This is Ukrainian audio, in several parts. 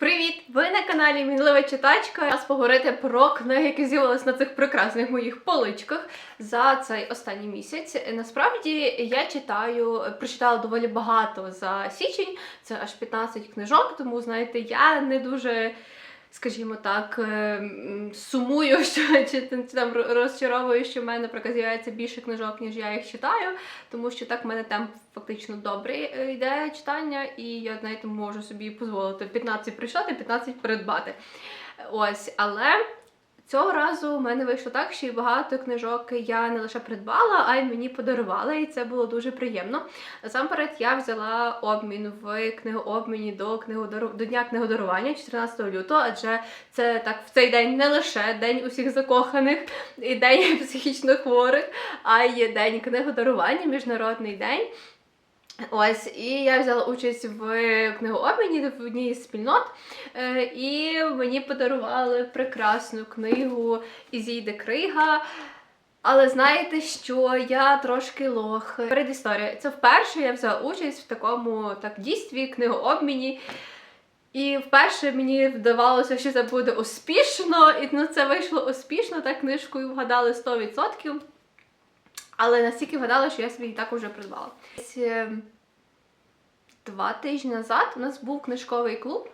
Привіт! Ви на каналі Мінлива Читачка. Нас поговорити про книги, які з'явилися на цих прекрасних моїх поличках за цей останній місяць. Насправді я читаю, прочитала доволі багато за січень. Це аж 15 книжок, тому знаєте, я не дуже. Скажімо так, е, сумую, що чи, там розчаровую, що в мене наприклад, з'являється більше книжок, ніж я їх читаю, тому що так в мене темп фактично добрий е, йде читання, і я знаєте, можу собі дозволити 15 прочитати, 15 придбати. Ось, але цього разу в мене вийшло так, що і багато книжок я не лише придбала, а й мені подарували, і це було дуже приємно. Насамперед я взяла обмін в книгообміні до книгодару... до дня книгодарування 14 лютого, адже це так в цей день не лише день усіх закоханих і день психічно хворих, а й день книгодарування, міжнародний день. Ось, і я взяла участь в книгообміні в одній з спільнот, е, і мені подарували прекрасну книгу Ізійде Крига. Але знаєте, що я трошки лох. Передісторія. Це вперше я взяла участь в такому так дійстві, книгообміні. І вперше мені вдавалося, що це буде успішно, і ну, це вийшло успішно, так книжкою вгадали 100%. Але настільки вгадала, що я собі і так уже придбала. Е, Два тижні назад у нас був книжковий клуб,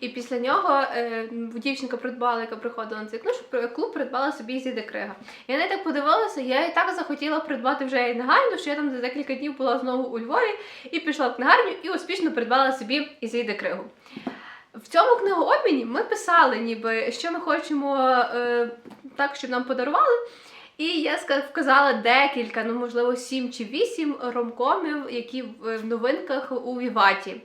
і після нього е, дівчинка придбала, яка приходила на цей книжок, клуб придбала собі Крига. Я не так подивилася, я і так захотіла придбати вже і що я там за декілька днів була знову у Львові і пішла в книгарню і успішно придбала собі Ізіде Кригу. В цьому книгообміні ми писали, ніби що ми хочемо е, так, щоб нам подарували. І я вказала декілька, ну можливо, сім чи вісім ромкомів, які в в новинках у Віваті.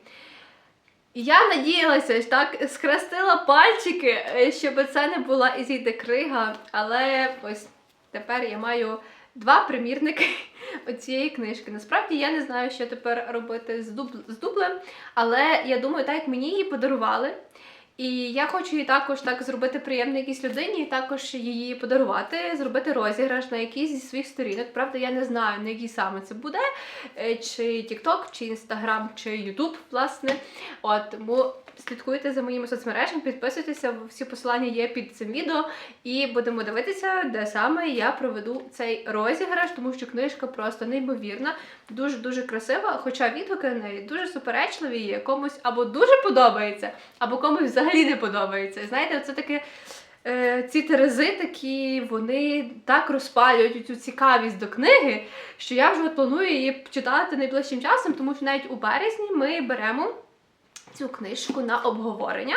Я надіялася, ж так схрестила пальчики, е, щоб це не була Ізіде Крига, але ось тепер я маю два примірники цієї книжки. Насправді я не знаю, що тепер робити з дублем, але я думаю, так як мені її подарували. І я хочу її також так зробити приємно якійсь людині, і також її подарувати, зробити розіграш на якійсь зі своїх сторінок. Правда, я не знаю, на якій саме це буде, е, чи TikTok, чи Instagram, чи YouTube, власне. От тому слідкуйте за моїми соцмережами, підписуйтеся, всі посилання є під цим відео, і будемо дивитися, де саме я проведу цей розіграш, тому що книжка просто неймовірна, дуже дуже красива. Хоча відгуки на неї дуже суперечливі, комусь або дуже подобається, або комусь взагалі не подобається. Знаєте, це таке. е, Ці терези такі, вони так розпалюють цю цікавість до книги, що я вже планую її читати найближчим часом, тому що навіть у березні ми беремо цю книжку на обговорення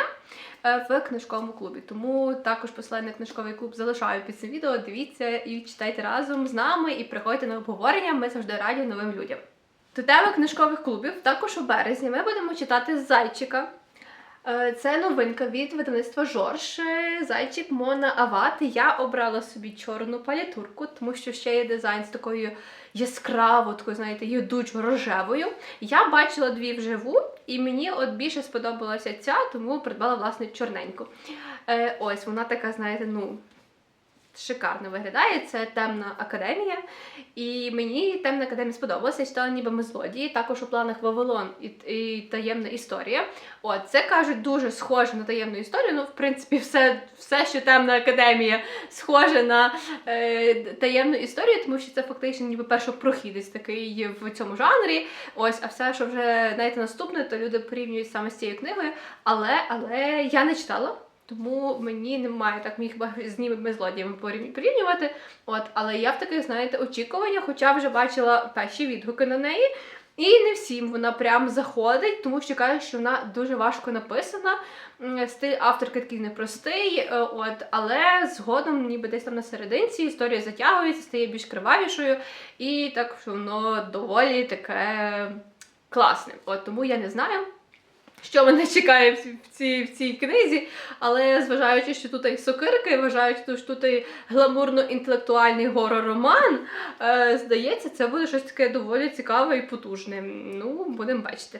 е, в книжковому клубі. Тому також посилання книжковий клуб залишаю під цим відео. Дивіться і читайте разом з нами, і приходьте на обговорення. Ми завжди раді новим людям. До теми книжкових клубів також у березні ми будемо читати зайчика. Е, Це новинка від видавництва Жорж. Е, Зайчик Мона Ават. Я обрала собі чорну палітурку, тому що ще є дизайн з такою яскраво, такою, знаєте, їдучо рожевою. Я бачила дві вживу, і мені от більше сподобалася ця, тому придбала власне чорненьку. Е, ось вона така, знаєте, ну. Шикарно виглядає, це темна академія. І мені темна академія сподобалася, я читала ніби ми злодії. Також у планах Вавилон і, і таємна історія. От, це кажуть дуже схоже на таємну історію. Ну, в принципі, все, все що темна академія, схоже на е, таємну історію, тому що це фактично ніби першопрохідець такий в цьому жанрі. Ось, а все, що вже знаєте, наступне, то люди порівнюють саме з цією книгою. Але, але я не читала. Тому мені немає так міг з ними злодіями порівнювати. От, але я в таких, знаєте, очікуваннях, хоча вже бачила перші відгуки на неї. І не всім вона прям заходить, тому що кажуть, що вона дуже важко написана. Стиль авторки такий непростий, е, от, але згодом, ніби десь там на серединці, історія затягується, стає більш кривавішою, і так що воно доволі таке класне. От тому я не знаю що мене чекає в цій- в цій, книзі. Але зважаючи, що тут і сокирки, вважаючи, що тут і гламурно-інтелектуальний горор-роман, е, здається, це буде щось таке доволі цікаве і потужне. Ну, будемо бачити.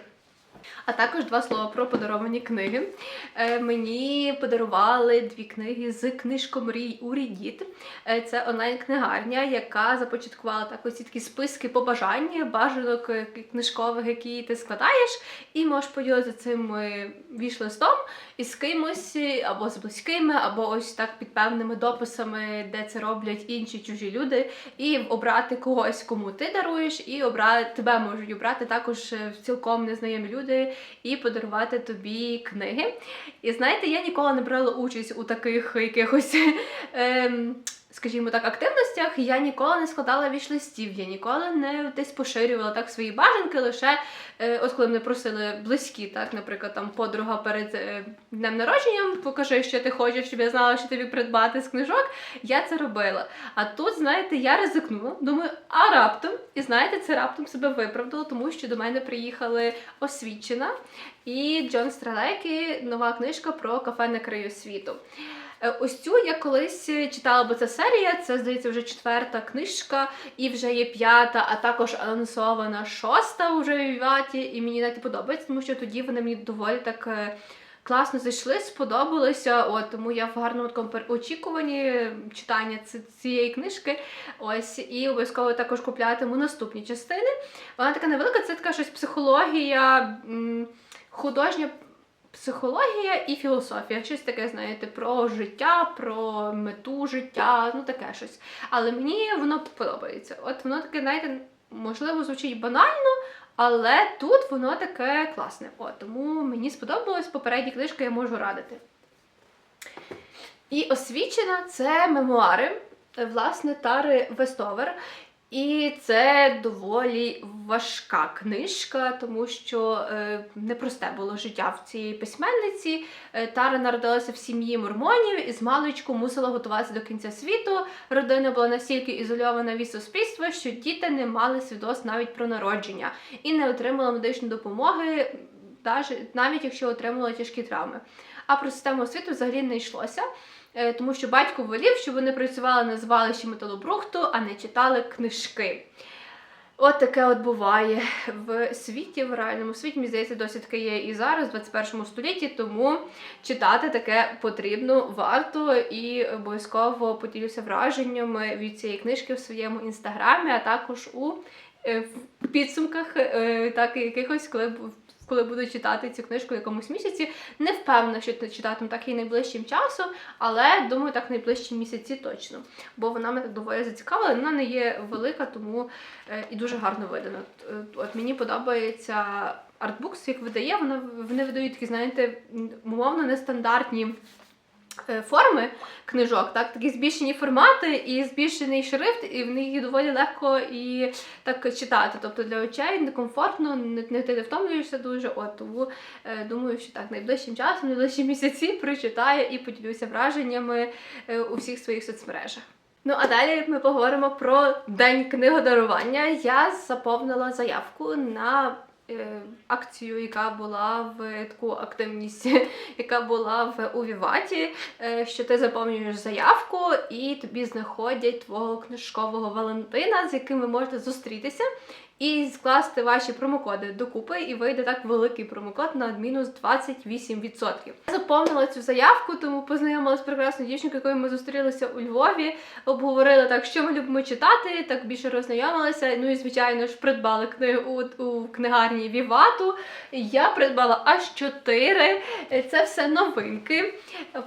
А також два слова про подаровані книги. Е, мені подарували дві книги з книжкомрій у Reddit. Е, це онлайн-книгарня, яка започаткувала так ось такі списки побажань, бажанок е, книжкових, які ти складаєш, і можеш поділитися цим е, віш-листом із кимось е, або з близькими, або ось так під певними дописами, де це роблять інші чужі люди, і обрати когось, кому ти даруєш, і обрати тебе можуть обрати також цілком незнайомі люди і подарувати тобі книги. І знаєте, я ніколи не брала участь у таких якихось. Ем, Скажімо так, активностях я ніколи не складала вішлистів, я ніколи не десь поширювала так свої бажанки, лише е, от коли мене просили близькі, так, наприклад, там подруга перед е, днем народженням, покажи, що ти хочеш, щоб я знала, що тобі придбати з книжок. Я це робила. А тут, знаєте, я ризикнула, думаю, а раптом, і знаєте, це раптом себе виправдало, тому що до мене приїхали освічена і Джон Стралекі, нова книжка про кафе на краю світу. Е, Ось цю я колись читала, бо це серія, це здається вже четверта книжка, і вже є п'ята, а також анонсована шоста вже в Віваті, і мені навіть подобається, тому що тоді вони мені доволі так. е, Класно зайшли, сподобалося. От тому я в гарному такому очікуванні читання цієї книжки. Ось і обов'язково також куплятиму наступні частини. Вона така невелика, це така щось психологія, художня психологія і філософія. Щось таке, знаєте, про життя, про мету життя, ну таке щось. Але мені воно подобається. От воно таке, знаєте, можливо, звучить банально, але тут воно таке класне. От, тому мені сподобалось, попередні книжки я можу радити. І освічена це мемуари, власне, Тари Вестовер. І це доволі важка книжка, тому що е, непросте було життя в цій письменниці. Е, Тара народилася в сім'ї мормонів і з маличку мусила готуватися до кінця світу. Родина була настільки ізольована від суспільства, що діти не мали свідоцтв навіть про народження і не отримали медичної допомоги, навіть якщо отримали тяжкі травми. А про систему освіти взагалі не йшлося. е, Тому що батько волів, щоб вони працювали на звалищі металобрухту, а не читали книжки. От таке от буває в світі, в реальному світі. Мені здається, досі таке є і зараз, в 21 столітті, тому читати таке потрібно, варто і обов'язково поділюся враженнями від цієї книжки в своєму інстаграмі, а також у е, в підсумках е, так якихось, коли коли буду читати цю книжку в якомусь місяці. Не впевнена, що читатиму так і найближчим часом, але думаю, так найближчі місяці точно. Бо вона мене доволі зацікавила. Вона не є велика, тому е, і дуже гарно видана. От, е, мені подобається артбукс, як видає, вона вони видають такі, знаєте, умовно нестандартні. Е, Форми книжок, так, такі збільшені формати і збільшений шрифт, і в них доволі легко і так читати. Тобто для очей некомфортно, не, не ти не втомлюєшся дуже. От тому е, думаю, що так найближчим часом, найближчі місяці прочитаю і поділюся враженнями е, у всіх своїх соцмережах. Ну а далі ми поговоримо про день книгодарування. Я заповнила заявку на акцію, яка була в таку активність, яка була в Увіваті, е, що ти заповнюєш заявку і тобі знаходять твого книжкового Валентина, з яким ви можете зустрітися. І скласти ваші промокоди докупи, і вийде так великий промокод на мінус 28%. Я заповнила цю заявку, тому познайомилася з прекрасною дівчинкою, якою ми зустрілися у Львові, обговорили так, що ми любимо читати, так більше роззнайомилися. Ну і звичайно ж придбали книгу у, у книгарні Вівату. Я придбала аж чотири. Це все новинки.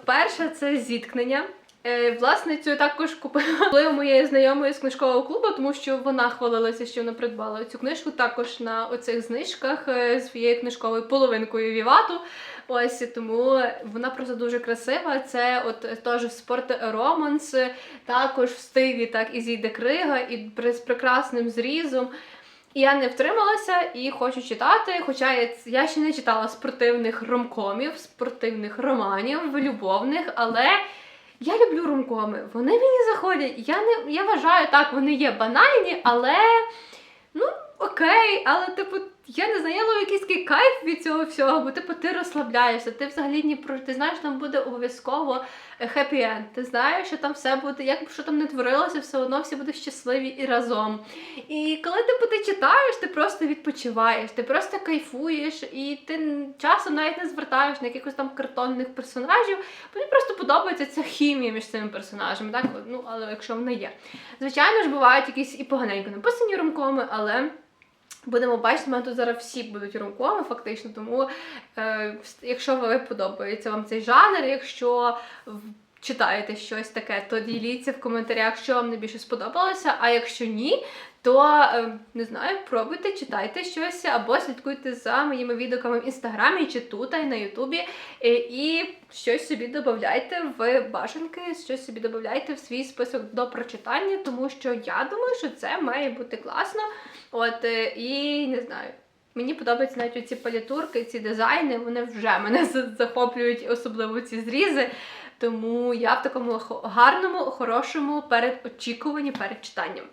Перша це зіткнення. Е, Власницю також купила у моєї знайомої з книжкового клубу, тому що вона хвалилася, що вона придбала цю книжку також на оцих знижках е, своєю книжковою половинкою Вівату. Ось тому вона просто дуже красива. Це от теж спорт романс, також в стилі так і зійде крига, і з прекрасним зрізом. І я не втрималася і хочу читати. Хоча я, я ще не читала спортивних ромкомів, спортивних романів, любовних, але я люблю румкоми, Вони мені заходять. Я не я вважаю, так, вони є банальні, але ну окей, але типу я не знаю, я ловлю якийсь такий кайф від цього всього, бо типу ти розслабляєшся, ти взагалі ні про ти знаєш, там буде обов'язково хеппі енд. Ти знаєш, що там все буде, як б що там не творилося, все одно всі будуть щасливі і разом. І коли типу, ти читаєш, ти просто відпочиваєш, ти просто кайфуєш, і ти часом навіть не звертаєш на якихось там картонних персонажів. Мені просто подобається ця хімія між цими персонажами, так? Ну, але якщо вона є. Звичайно ж, бувають якісь і поганенько написані ромкоми, але. Будемо бачити, у мене тут зараз всі будуть ромкоми, фактично. Тому, е, якщо ви подобається вам цей жанр, якщо в- читаєте щось таке, то діліться в коментарях, що вам найбільше сподобалося. А якщо ні, то е, не знаю, пробуйте, читайте щось або слідкуйте за моїми відгуками в інстаграмі чи тут, а й на Ютубі. Е, І щось собі додавайте в бажанки, щось собі додавайте в свій список до прочитання, тому що я думаю, що це має бути класно. От е, і не знаю. Мені подобаються навіть ці палітурки, ці дизайни, вони вже мене захоплюють, особливо ці зрізи. Тому я в такому гарному, хорошому передочікуванні перед читанням.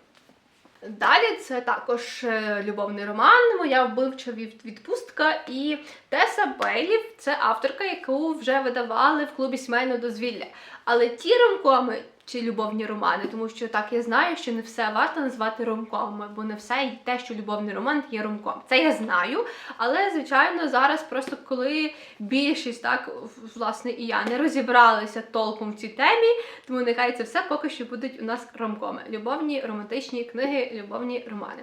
Далі це також е, любовний роман, моя вбивча відпустка. І Теса Бейлів це авторка, яку вже видавали в клубі сімейного дозвілля. Але ті ромкоми чи любовні романи, тому що так я знаю, що не все варто назвати ромкомами, бо не все і те, що любовний роман є ромком. Це я знаю, але звичайно зараз просто коли більшість так власне і я не розібралися толком в цій темі, тому нехай це все поки що будуть у нас ромкоми. Любовні романтичні книги, любовні романи.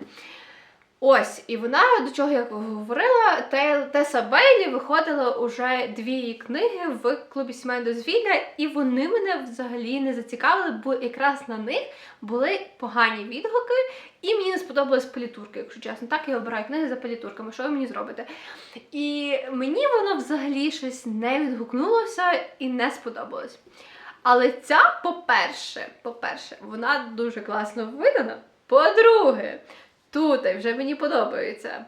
Ось, і вона до чого я говорила, Те- Теса Бейлі виходила уже дві її книги в клубі сімейного дозвілля, і вони мене взагалі не зацікавили, бо якраз на них були погані відгуки, і мені не сподобались політурки, якщо чесно. Так я обираю книги за політурками. Що ви мені зробите? І мені воно взагалі щось не відгукнулося і не сподобалось. Але ця, по-перше, по-перше, вона дуже класно видана. По-друге, тут вже мені подобається.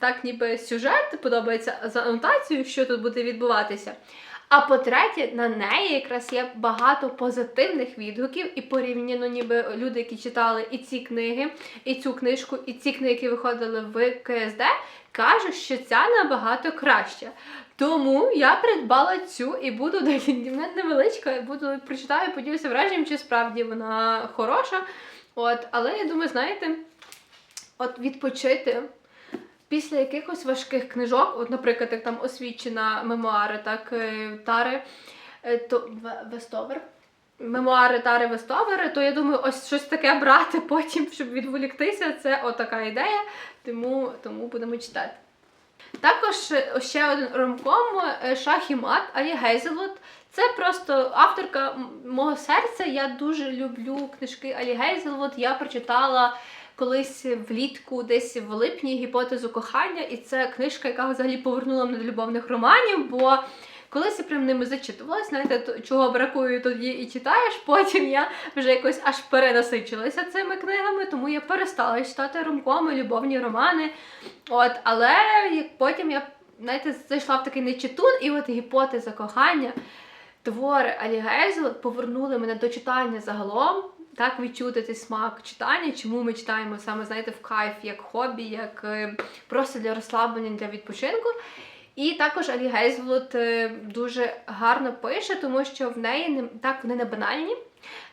Так, ніби сюжет подобається за анотацією, що тут буде відбуватися. А по-третє, на неї якраз є багато позитивних відгуків, і порівняно, ніби люди, які читали і ці книги, і цю книжку, і ці книги, які виходили в КСД, кажуть, що ця набагато краща. Тому я придбала цю і буду невеличка, буду прочитаю, поділюся враженням, чи справді вона хороша. От, але я думаю, знаєте, от відпочити після якихось важких книжок, от, наприклад, як там освічена мемуари, так, е, Тари, е, то Вестовер. Мемуари Тари Вестовери, то я думаю, ось щось таке брати потім, щоб відволіктися. Це отака ідея, тому, тому будемо читати. Також е, ще один ромком Шах і мат Алі Гейзелот. Це просто авторка мого серця. Я дуже люблю книжки Алі Гейзелот. Я прочитала колись влітку, десь в липні гіпотезу кохання, і це книжка, яка взагалі повернула мене до любовних романів. Бо колись я прям ними зачитувалась, знаєте, чого бракує тоді і читаєш. Потім я вже якось аж перенасичилася цими книгами, тому я перестала читати ромкоми, любовні романи. От, але потім я знаєте, зайшла в такий нечитун, і от гіпотеза кохання, твори Алі Гейзел повернули мене до читання загалом. Так відчути цей смак читання, чому ми читаємо саме, знаєте, в кайф, як хобі, як е, просто для розслаблення, для відпочинку. І також Алі Гейзлот е, дуже гарно пише, тому що в неї не так вони не банальні.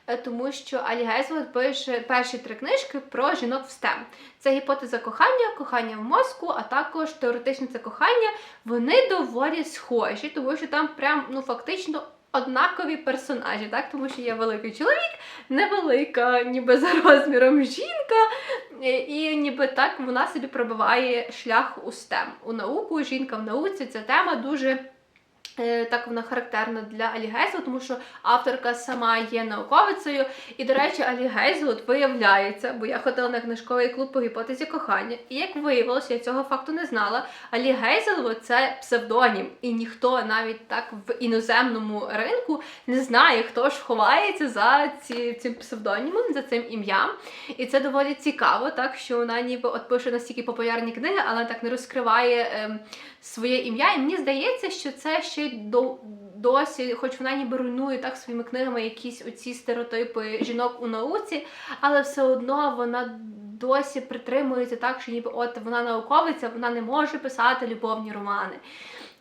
е, Тому що Алі Гейзлот пише перші три книжки про жінок в STEM. Це гіпотеза кохання, кохання в мозку, а також теоретичне це кохання. Вони доволі схожі, тому що там прям ну фактично однакові персонажі, так? Тому що є великий чоловік, невелика, ніби за розміром жінка, і, ніби так вона собі пробиває шлях у STEM. У науку, жінка в науці ця тема дуже. Е, Так вона характерна для Алі Гейзлот, тому що авторка сама є науковицею. І, до речі, Алі Гейзлот виявляється, бо я ходила на книжковий клуб по гіпотезі кохання. І як виявилося, я цього факту не знала. Алі Гейзелот це псевдонім, і ніхто навіть так в іноземному ринку не знає, хто ж ховається за ці, цим псевдонімом, за цим ім'ям. І це доволі цікаво, так що вона ніби от пише настільки популярні книги, але так не розкриває ем, своє ім'я. І мені здається, що це ще до. Досі, хоч вона ніби руйнує так своїми книгами якісь оці стереотипи жінок у науці, але все одно вона досі притримується так, що ніби от вона науковиця, вона не може писати любовні романи.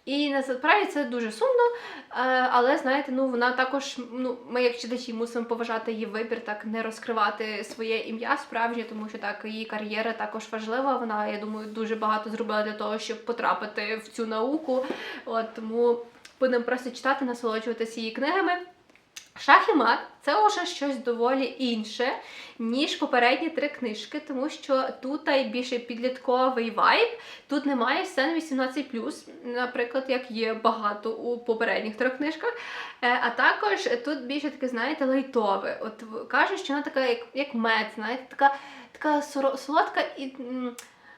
І насправді це дуже сумно, е, але знаєте, ну вона також, ну ми як читачі мусимо поважати її вибір, так не розкривати своє ім'я справжнє, тому що так її кар'єра також важлива. Вона, я думаю, дуже багато зробила для того, щоб потрапити в цю науку. От тому будемо просто читати, насолоджуватися її книгами. Шах і мат це вже щось доволі інше, ніж попередні три книжки, тому що тут більше підлітковий вайб. Тут немає сцен 18+, наприклад, як є багато у попередніх трьох книжках. Е, А також тут більше таке, знаєте, лайтове. От кажуть, що вона така, як, як мед, знаєте, така, така солодка і.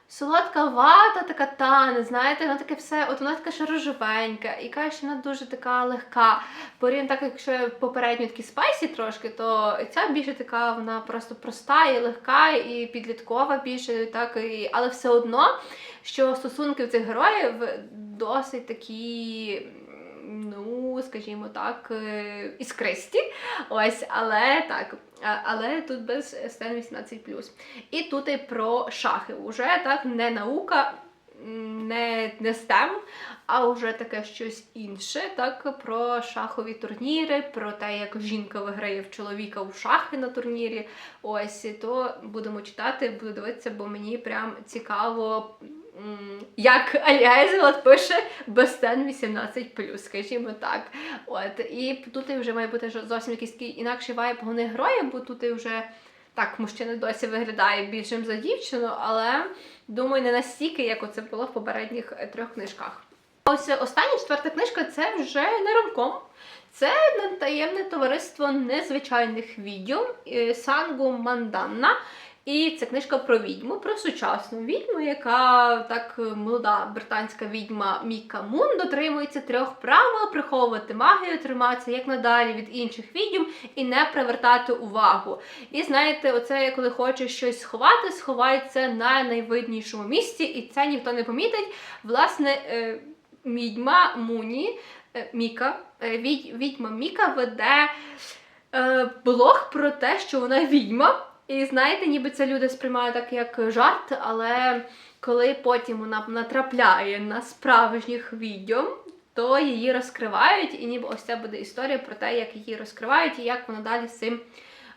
Солодка вата, така тане, знаєте, вона таке все, от вона така ще рожевенька, і каже, що вона дуже така легка. Порівняно так, якщо попередньо такі спайсі трошки, то ця більше така, вона просто проста і легка, і підліткова більше, так, і, але все одно, що стосунки в цих героїв досить такі. Ну, скажімо так, е, іскристі. Ось, але так, але тут без сцен 18+. І тут і про шахи. Уже так не наука, не, не STEM, а вже таке щось інше. Так про шахові турніри, про те, як жінка виграє в чоловіка у шахи на турнірі. Ось то будемо читати, буду дивитися, бо мені прям цікаво. Як Аліайзелот пише без 18+, скажімо так. От, і тут вже має бути зовсім якийсь такий інакший вайб головних героїв, бо тут вже так, мужчина досі виглядає більшим за дівчину, але думаю, не настільки, як оце було в попередніх е, трьох книжках. Ось остання четверта книжка це вже не ромком. Це таємне товариство незвичайних відьом е, Сангу Манданна. І це книжка про відьму, про сучасну відьму, яка так молода британська відьма Міка Мун дотримується трьох правил приховувати магію, триматися як надалі від інших відьм і не привертати увагу. І знаєте, оце коли хочеш щось сховати, сховай це на найвиднішому місці, і це ніхто не помітить. Власне, е, відьма Муні, е, Міка, е, відь- відьма Міка веде блог про те, що вона відьма. І знаєте, ніби це люди сприймають так як жарт, але коли потім вона натрапляє на справжніх відьом, то її розкривають, і ніби ось це буде історія про те, як її розкривають і як вона далі з цим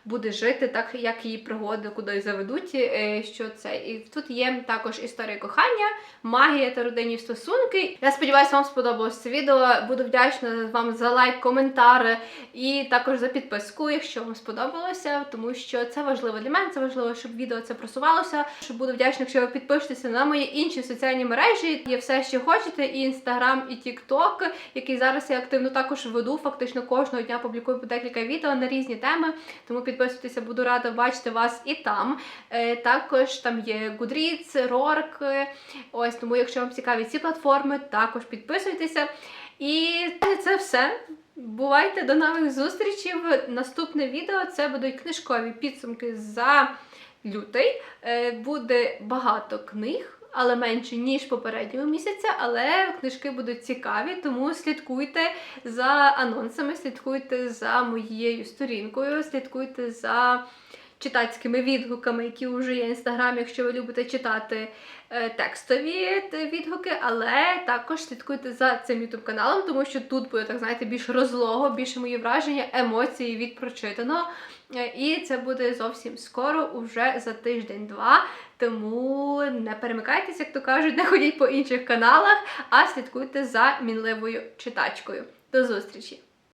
буде жити, так як її пригоди кудись заведуть. е, Що це і тут є також історія кохання, магія та родинні стосунки. Я сподіваюся, вам сподобалось це відео. Буду вдячна вам за лайк, коментар і також за підписку, якщо вам сподобалося, тому що це важливо для мене. Це важливо, щоб відео це просувалося. Що буду вдячна, якщо ви підпишетеся на мої інші соціальні мережі. Є все, що хочете, і інстаграм, і тікток, який зараз я активно також веду. Фактично кожного дня публікую по декілька відео на різні теми. Тому підписуйтеся, буду рада бачити вас і там. Е, також там є Goodreads, Рорк. Ось тому, якщо вам цікаві ці платформи, також підписуйтеся. І це все. Бувайте до нових зустрічей. Наступне відео це будуть книжкові підсумки за лютий. Е, Буде багато книг. Але менше ніж попереднього місяця, але книжки будуть цікаві, тому слідкуйте за анонсами, слідкуйте за моєю сторінкою, слідкуйте за читацькими відгуками, які вже є в інстаграмі, якщо ви любите читати е, текстові відгуки, але також слідкуйте за цим ютуб каналом, тому що тут буде так знаєте більш розлого, більше мої враження, емоції від прочитаного. Е, І це буде зовсім скоро, уже за тиждень-два. Тому не перемикайтеся, як то кажуть, не ходіть по інших каналах, а слідкуйте за мінливою читачкою. До зустрічі!